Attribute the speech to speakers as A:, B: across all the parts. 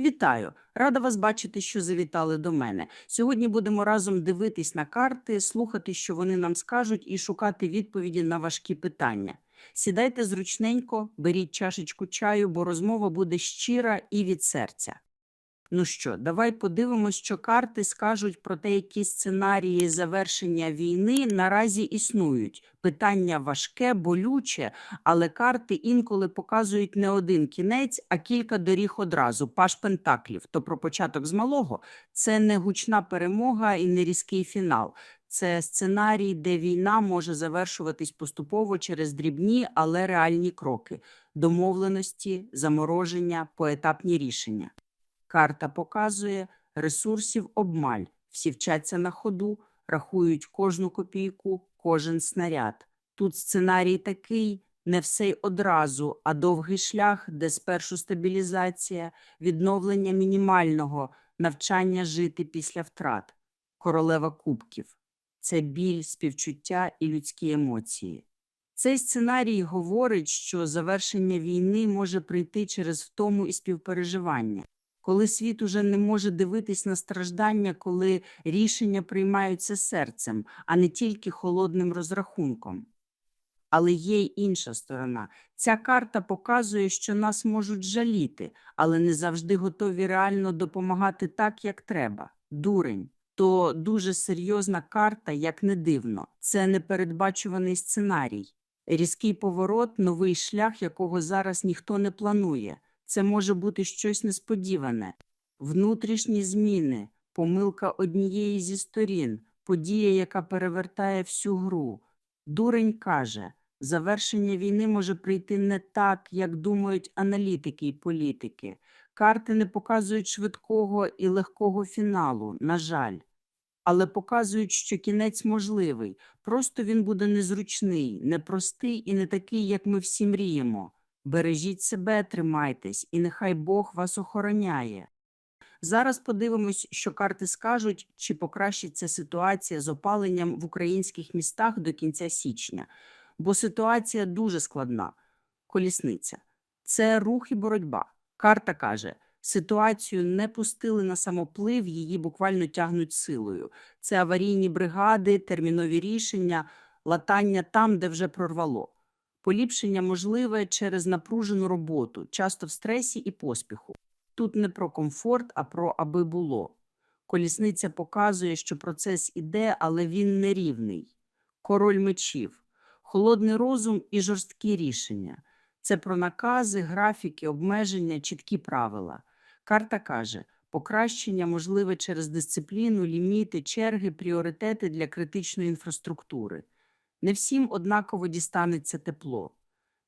A: Вітаю! Рада вас бачити, що завітали до мене. Сьогодні будемо разом дивитись на карти, слухати, що вони нам скажуть, і шукати відповіді на важкі питання. Сідайте зручненько, беріть чашечку чаю, бо розмова буде щира і від серця. Ну що, давай подивимось, що карти скажуть про те, які сценарії завершення війни наразі існують. Питання важке, болюче, але карти інколи показують не один кінець, а кілька доріг одразу. Паш Пентаклів. То про початок з малого це не гучна перемога і не різкий фінал. Це сценарій, де війна може завершуватись поступово через дрібні, але реальні кроки: домовленості, замороження, поетапні рішення. Карта показує ресурсів обмаль. Всі вчаться на ходу, рахують кожну копійку, кожен снаряд. Тут сценарій такий: не все й одразу, а довгий шлях, де спершу стабілізація, відновлення мінімального, навчання жити після втрат. Королева кубків це біль, співчуття і людські емоції. Цей сценарій говорить, що завершення війни може прийти через втому і співпереживання коли світ уже не може дивитись на страждання, коли рішення приймаються серцем, а не тільки холодним розрахунком. Але є й інша сторона. Ця карта показує, що нас можуть жаліти, але не завжди готові реально допомагати так, як треба. Дурень. То дуже серйозна карта, як не дивно. Це непередбачуваний сценарій, різкий поворот, новий шлях, якого зараз ніхто не планує. Це може бути щось несподіване, внутрішні зміни, помилка однієї зі сторін, подія, яка перевертає всю гру. Дурень каже, завершення війни може прийти не так, як думають аналітики і політики. Карти не показують швидкого і легкого фіналу, на жаль, але показують, що кінець можливий. Просто він буде незручний, непростий і не такий, як ми всі мріємо. Бережіть себе, тримайтесь, і нехай Бог вас охороняє. Зараз подивимось, що карти скажуть, чи покращиться ситуація з опаленням в українських містах до кінця січня, бо ситуація дуже складна. Колісниця це рух і боротьба. Карта каже, ситуацію не пустили на самоплив, її буквально тягнуть силою. Це аварійні бригади, термінові рішення, латання там, де вже прорвало. Поліпшення можливе через напружену роботу, часто в стресі і поспіху. Тут не про комфорт, а про аби було. Колісниця показує, що процес іде, але він нерівний. Король мечів, холодний розум і жорсткі рішення. Це про накази, графіки, обмеження, чіткі правила. Карта каже, покращення можливе через дисципліну, ліміти, черги, пріоритети для критичної інфраструктури. Не всім однаково дістанеться тепло.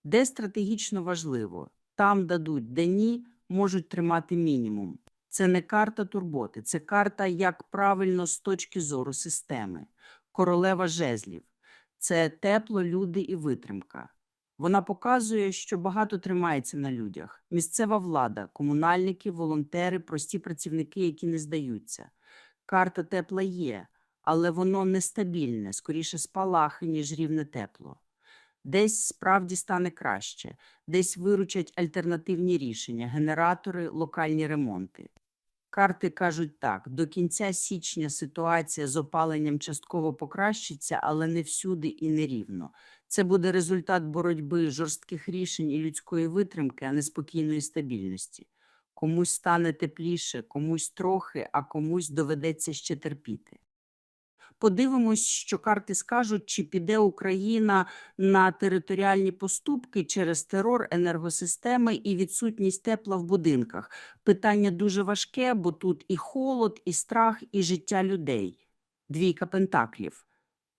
A: Де стратегічно важливо, там дадуть, де ні, можуть тримати мінімум. Це не карта турботи, це карта, як правильно з точки зору системи. Королева жезлів це тепло, люди і витримка. Вона показує, що багато тримається на людях: місцева влада, комунальники, волонтери, прості працівники, які не здаються. Карта тепла є, але воно нестабільне, скоріше спалахи, ніж рівне тепло. Десь справді стане краще, десь виручать альтернативні рішення, генератори, локальні ремонти. Карти кажуть так: до кінця січня ситуація з опаленням частково покращиться, але не всюди і не рівно. Це буде результат боротьби жорстких рішень і людської витримки, а не спокійної стабільності. Комусь стане тепліше, комусь трохи, а комусь доведеться ще терпіти. Подивимось, що карти скажуть, чи піде Україна на територіальні поступки через терор енергосистеми і відсутність тепла в будинках. Питання дуже важке, бо тут і холод, і страх, і життя людей. Двійка пентаклів.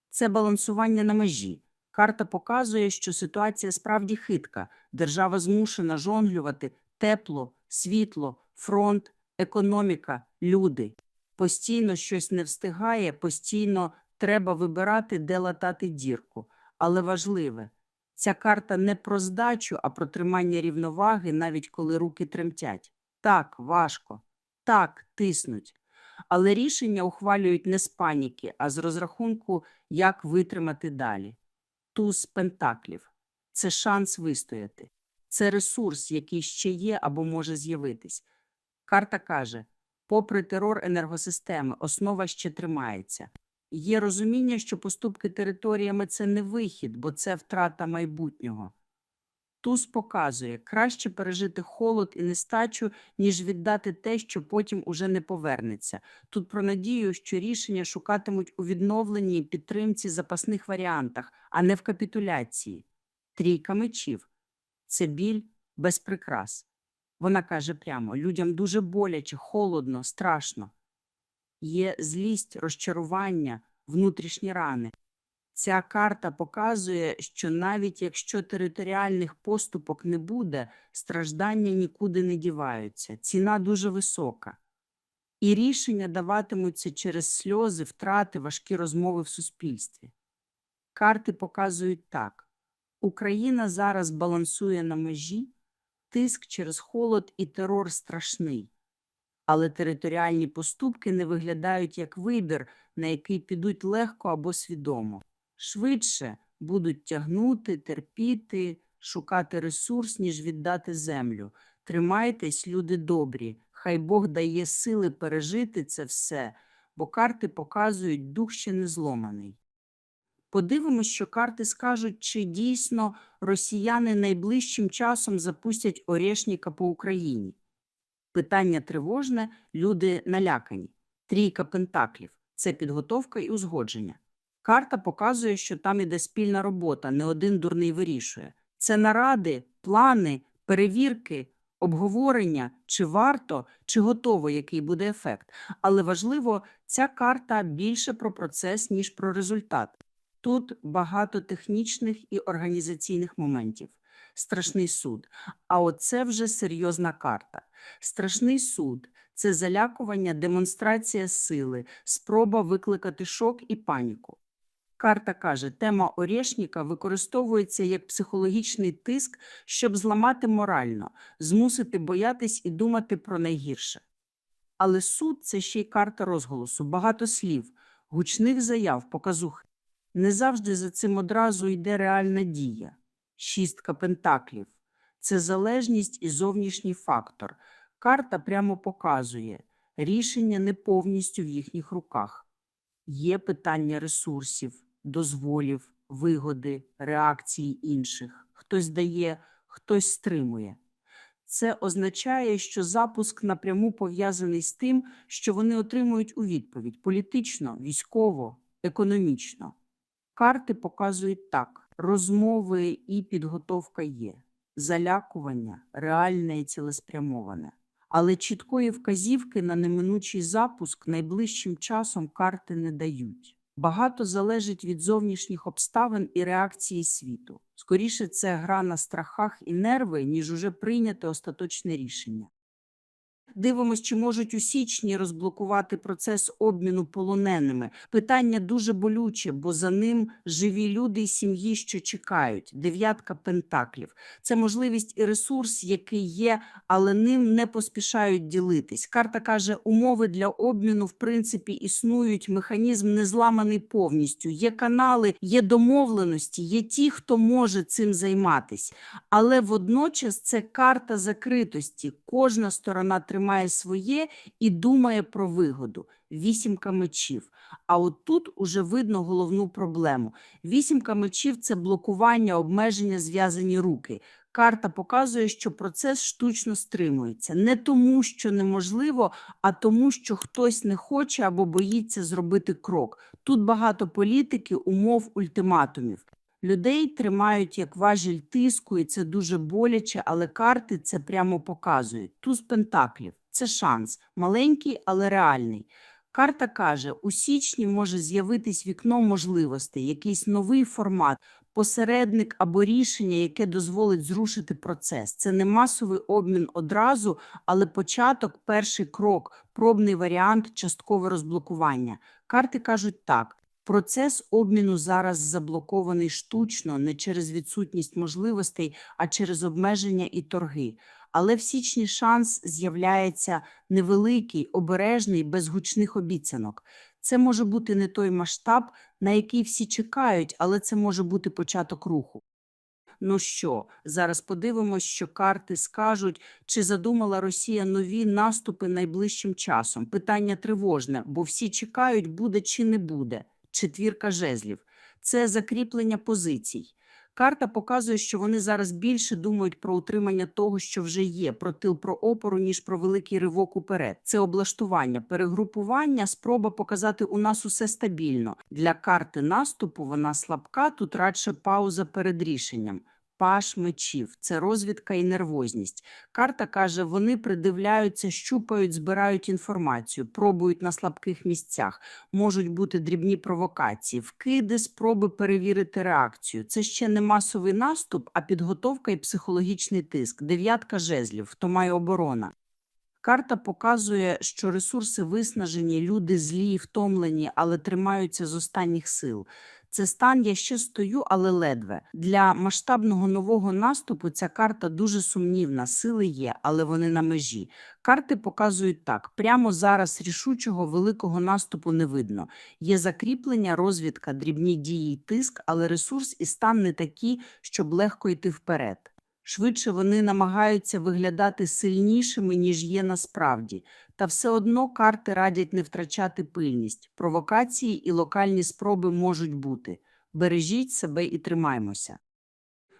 A: Це балансування на межі. Карта показує, що ситуація справді хитка. Держава змушена жонглювати тепло, світло, фронт, економіка, люди постійно щось не встигає, постійно треба вибирати, де латати дірку. Але важливе, ця карта не про здачу, а про тримання рівноваги, навіть коли руки тремтять. Так, важко, так, тиснуть. Але рішення ухвалюють не з паніки, а з розрахунку, як витримати далі. Туз пентаклів це шанс вистояти, це ресурс, який ще є або може з'явитись. Карта каже: попри терор енергосистеми, основа ще тримається. Є розуміння, що поступки територіями це не вихід, бо це втрата майбутнього. Туз показує, краще пережити холод і нестачу, ніж віддати те, що потім уже не повернеться. Тут про надію, що рішення шукатимуть у відновленні підтримці запасних варіантах, а не в капітуляції. Трійка мечів – це біль без прикрас. Вона каже прямо, людям дуже боляче, холодно, страшно. Є злість, розчарування, внутрішні рани. Ця карта показує, що навіть якщо територіальних поступок не буде, страждання нікуди не діваються. Ціна дуже висока. І рішення даватимуться через сльози, втрати, важкі розмови в суспільстві. Карти показують так. Україна зараз балансує на межі, тиск через холод і терор страшний. Але територіальні поступки не виглядають як вибір, на який підуть легко або свідомо. Швидше будуть тягнути, терпіти, шукати ресурс, ніж віддати землю. Тримайтесь, люди добрі, хай Бог дає сили пережити це все, бо карти показують, дух ще не зломаний. Подивимось, що карти скажуть, чи дійсно росіяни найближчим часом запустять Орешника по Україні. Питання тривожне, люди налякані. Трійка пентаклів – це підготовка і узгодження. Карта показує, що там іде спільна робота, не один дурний вирішує. Це наради, плани, перевірки, обговорення, чи варто, чи готово, який буде ефект. Але важливо, ця карта більше про процес, ніж про результат. Тут багато технічних і організаційних моментів. Страшний суд. А оце вже серйозна карта. Страшний суд це залякування, демонстрація сили, спроба викликати шок і паніку. Карта каже, тема Орешника використовується як психологічний тиск, щоб зламати морально, змусити боятись і думати про найгірше. Але суд це ще й карта розголосу, багато слів, гучних заяв, показухи. Не завжди за цим одразу йде реальна дія. Шістка пентаклів – це залежність і зовнішній фактор. Карта прямо показує, рішення не повністю в їхніх руках. Є питання ресурсів, дозволів, вигоди, реакції інших. Хтось дає, хтось стримує. Це означає, що запуск напряму пов'язаний з тим, що вони отримують у відповідь політично, військово, економічно. Карти показують так: розмови і підготовка є, залякування реальне і цілеспрямоване. Але чіткої вказівки на неминучий запуск найближчим часом карти не дають. Багато залежить від зовнішніх обставин і реакції світу. Скоріше, це гра на страхах і нерви, ніж уже прийняте остаточне рішення. Дивимось, чи можуть у січні розблокувати процес обміну полоненими. Питання дуже болюче, бо за ним живі люди і сім'ї, що чекають. Дев'ятка пентаклів. Це можливість і ресурс, який є, але ним не поспішають ділитись. Карта каже, умови для обміну в принципі існують. Механізм не зламаний повністю. Є канали, є домовленості, є ті, хто може цим займатись. Але водночас це карта закритості. Кожна сторона тримає своє і думає про вигоду. Вісімка мечів. А от тут уже видно головну проблему. Вісімка мечів – це блокування, обмеження, зв'язані руки. Карта показує, що процес штучно стримується. Не тому, що неможливо, а тому, що хтось не хоче або боїться зробити крок. Тут багато політики, умов, ультиматумів. Людей тримають як важіль тиску, і це дуже боляче, але карти це прямо показують. Туз пентаклів – це шанс, маленький, але реальний. Карта каже, у січні може з'явитись вікно можливостей, якийсь новий формат, посередник або рішення, яке дозволить зрушити процес. Це не масовий обмін одразу, але початок, перший крок, пробний варіант, часткове розблокування. Карти кажуть так. Процес обміну зараз заблокований штучно, не через відсутність можливостей, а через обмеження і торги. Але в січні шанс з'являється невеликий, обережний, без гучних обіцянок. Це може бути не той масштаб, на який всі чекають, але це може бути початок руху. Ну що, зараз подивимось, що карти скажуть, чи задумала Росія нові наступи найближчим часом. Питання тривожне, бо всі чекають, буде чи не буде. Четвірка жезлів. Це закріплення позицій. Карта показує, що вони зараз більше думають про утримання того, що вже є, про тил, про опору, ніж про великий ривок уперед. Це облаштування, перегрупування, спроба показати у нас усе стабільно. Для карти наступу вона слабка, тут радше пауза перед рішенням. Паш мечів це розвідка і нервозність. Карта каже, вони придивляються, щупають, збирають інформацію, пробують на слабких місцях. Можуть бути дрібні провокації, вкиди, спроби перевірити реакцію. Це ще не масовий наступ, а підготовка і психологічний тиск. Дев'ятка жезлів, хто має оборона. Карта показує, що ресурси виснажені, люди злі втомлені, але тримаються з останніх сил. Це стан я ще стою, але ледве. Для масштабного нового наступу ця карта дуже сумнівна. Сили є, але вони на межі. Карти показують так: прямо зараз рішучого великого наступу не видно. Є закріплення, розвідка, дрібні дії тиск, але ресурс і стан не такі, щоб легко йти вперед. Швидше вони намагаються виглядати сильнішими, ніж є насправді. Та все одно карти радять не втрачати пильність. Провокації і локальні спроби можуть бути. Бережіть себе і тримаймося.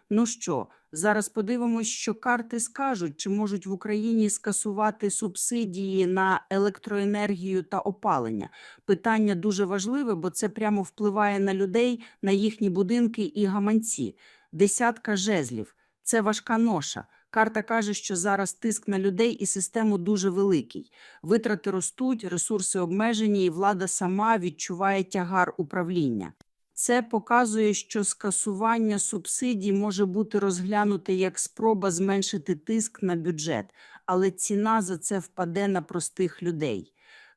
A: Ну що, зараз подивимось, що карти скажуть, чи можуть в Україні скасувати субсидії на електроенергію та опалення. Питання дуже важливе, бо це прямо впливає на людей, на їхні будинки і гаманці. Десятка жезлів. Це важка ноша. Карта каже, що зараз тиск на людей і систему дуже великий. Витрати ростуть, ресурси обмежені, і влада сама відчуває тягар управління. Це показує, що скасування субсидій може бути розглянуте як спроба зменшити тиск на бюджет, але ціна за це впаде на простих людей.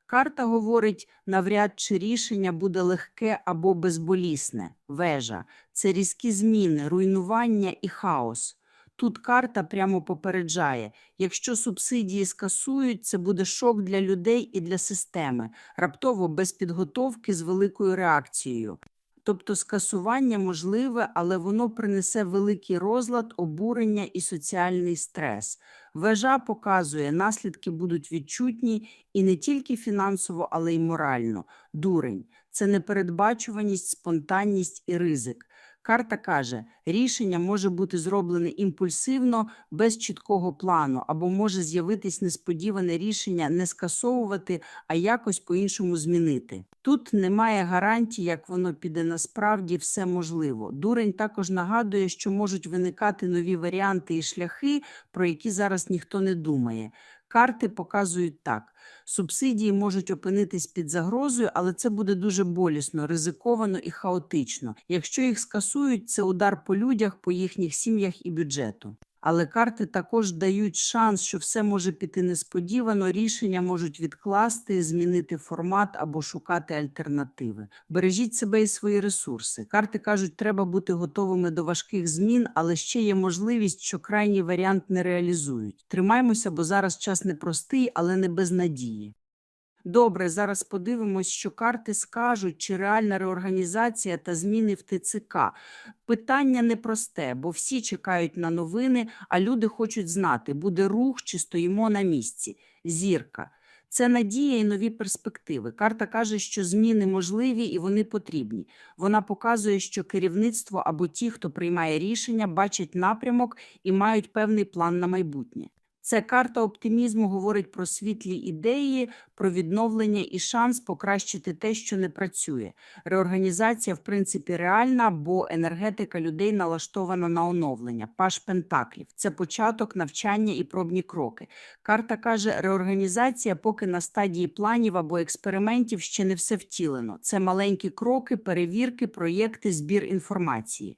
A: Карта говорить, навряд чи рішення буде легке або безболісне. Вежа – це різкі зміни, руйнування і хаос. Тут карта прямо попереджає, якщо субсидії скасують, це буде шок для людей і для системи, раптово без підготовки з великою реакцією. Тобто скасування можливе, але воно принесе великий розлад, обурення і соціальний стрес. Вежа показує, наслідки будуть відчутні і не тільки фінансово, але й морально. Дурень – це непередбачуваність, спонтанність і ризик. Карта каже, рішення може бути зроблене імпульсивно, без чіткого плану, або може з'явитись несподіване рішення не скасовувати, а якось по-іншому змінити. Тут немає гарантій, як воно піде насправді, все можливо. Дурень також нагадує, що можуть виникати нові варіанти і шляхи, про які зараз ніхто не думає. Карти показують так. Субсидії можуть опинитись під загрозою, але це буде дуже болісно, ризиковано і хаотично. Якщо їх скасують, це удар по людях, по їхніх сім'ях і бюджету. Але карти також дають шанс, що все може піти несподівано, рішення можуть відкласти, змінити формат або шукати альтернативи. Бережіть себе і свої ресурси. Карти кажуть, треба бути готовими до важких змін, але ще є можливість, що крайній варіант не реалізують. Тримаймося, бо зараз час непростий, але не без надії. Добре, зараз подивимось, що карти скажуть, чи реальна реорганізація та зміни в ТЦК. Питання непросте, бо всі чекають на новини, а люди хочуть знати, буде рух чи стоїмо на місці. Зірка. Це надія і нові перспективи. Карта каже, що зміни можливі і вони потрібні. Вона показує, що керівництво або ті, хто приймає рішення, бачать напрямок і мають певний план на майбутнє. Це карта оптимізму говорить про світлі ідеї, про відновлення і шанс покращити те, що не працює. Реорганізація, в принципі, реальна, бо енергетика людей налаштована на оновлення. Паш Пентаклів це початок навчання і пробні кроки. Карта каже, реорганізація, поки на стадії планів або експериментів ще не все втілено. Це маленькі кроки, перевірки, проєкти, збір інформації.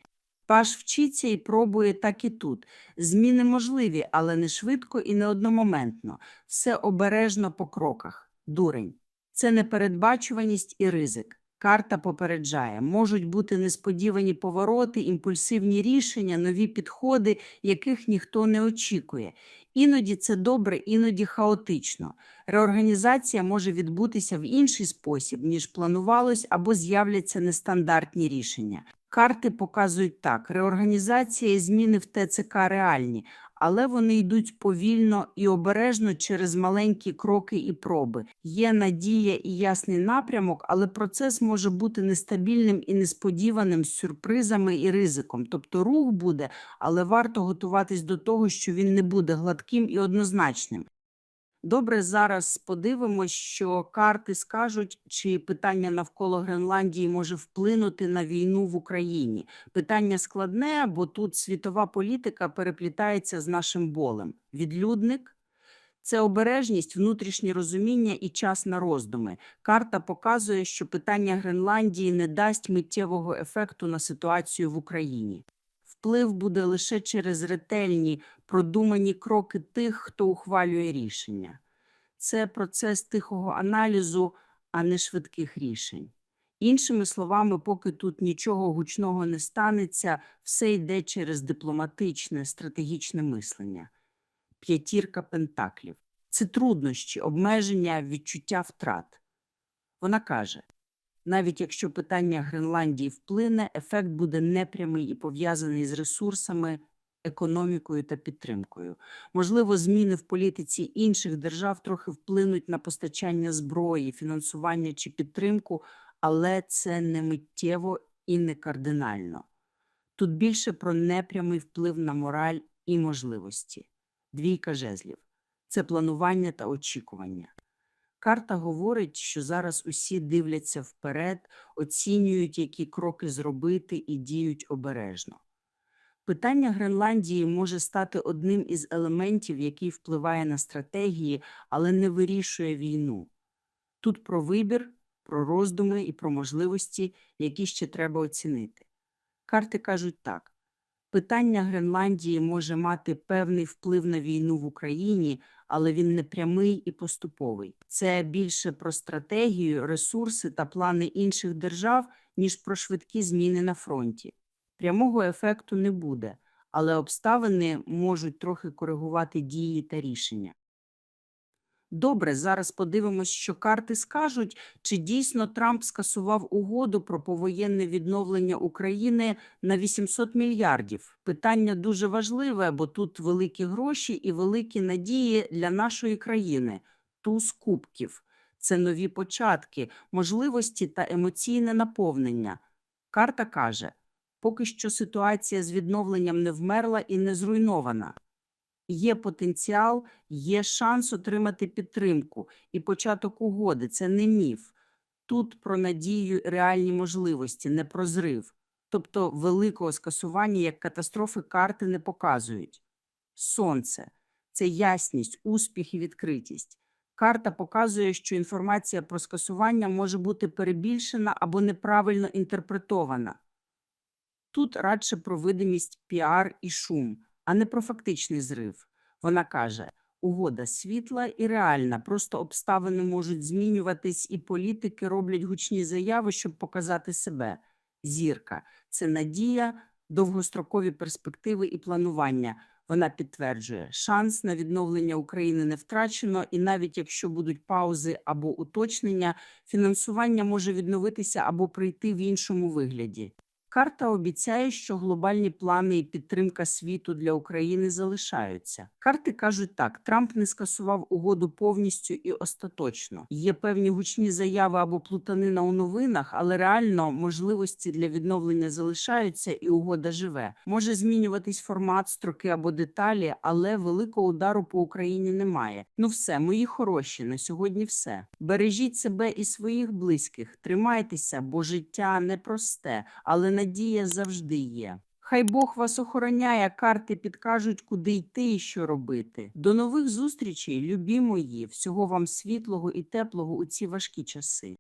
A: Паш вчиться і пробує так і тут. Зміни можливі, але не швидко і не одномоментно. Все обережно по кроках. Дурень. Це непередбачуваність і ризик. Карта попереджає, можуть бути несподівані повороти, імпульсивні рішення, нові підходи, яких ніхто не очікує. Іноді це добре, іноді хаотично. Реорганізація може відбутися в інший спосіб, ніж планувалось, або з'являться нестандартні рішення. Карти показують так: реорганізація і зміни в ТЦК реальні, але вони йдуть повільно і обережно через маленькі кроки і проби. Є надія і ясний напрямок, але процес може бути нестабільним і несподіваним з сюрпризами і ризиком. Тобто рух буде, але варто готуватись до того, що він не буде гладким і однозначним. Добре, зараз подивимось, що карти скажуть, чи питання навколо Гренландії може вплинути на війну в Україні. Питання складне, бо тут світова політика переплітається з нашим болем. Відлюдник це обережність, внутрішнє розуміння і час на роздуми. Карта показує, що питання Гренландії не дасть миттєвого ефекту на ситуацію в Україні. Вплив буде лише через ретельні, продумані кроки тих, хто ухвалює рішення. Це процес тихого аналізу, а не швидких рішень. Іншими словами, поки тут нічого гучного не станеться, все йде через дипломатичне, стратегічне мислення. П'ятірка пентаклів це труднощі, обмеження, відчуття втрат. Вона каже: навіть якщо питання Гренландії вплине, ефект буде непрямий і пов'язаний з ресурсами, економікою та підтримкою. Можливо, зміни в політиці інших держав трохи вплинуть на постачання зброї, фінансування чи підтримку, але це не миттєво і не кардинально. Тут більше про непрямий вплив на мораль і можливості. Двійка жезлів це планування та очікування. Карта говорить, що зараз усі дивляться вперед, оцінюють, які кроки зробити і діють обережно. Питання Гренландії може стати одним із елементів, який впливає на стратегії, але не вирішує війну. Тут про вибір, про роздуми і про можливості, які ще треба оцінити. Карти кажуть так. Питання Гренландії може мати певний вплив на війну в Україні, але він не прямий і поступовий. Це більше про стратегію, ресурси та плани інших держав, ніж про швидкі зміни на фронті. Прямого ефекту не буде, але обставини можуть трохи коригувати дії та рішення. Добре, зараз подивимось, що карти скажуть, чи дійсно Трамп скасував угоду про повоєнне відновлення України на 800 мільярдів. Питання дуже важливе, бо тут великі гроші і великі надії для нашої країни. Туз кубків – це нові початки, можливості та емоційне наповнення. Карта каже, поки що ситуація з відновленням не вмерла і не зруйнована є потенціал, є шанс отримати підтримку і початок угоди. Це не міф. Тут про надію, реальні можливості, не про зрив. Тобто великого скасування як катастрофи карти не показують. Сонце це ясність, успіх і відкритість. Карта показує, що інформація про скасування може бути перебільшена або неправильно інтерпретована. Тут радше про видимість піар і шум а не про фактичний зрив. Вона каже: угода світла і реальна, просто обставини можуть змінюватись, і політики роблять гучні заяви, щоб показати себе. Зірка це надія, довгострокові перспективи і планування. Вона підтверджує, шанс на відновлення України не втрачено, і навіть якщо будуть паузи або уточнення, фінансування може відновитися або прийти в іншому вигляді. Карта обіцяє, що глобальні плани і підтримка світу для України залишаються. Карти кажуть так: Трамп не скасував угоду повністю і остаточно. Є певні гучні заяви або плутанина у новинах, але реально можливості для відновлення залишаються, і угода живе. Може змінюватись формат, строки або деталі, але великого удару по Україні немає. Ну, все, мої хороші, на сьогодні все. Бережіть себе і своїх близьких, тримайтеся, бо життя непросте, але надія завжди є. Хай Бог вас охороняє, карти підкажуть, куди йти і що робити. До нових зустрічей, любі мої, всього вам світлого і теплого у ці важкі часи.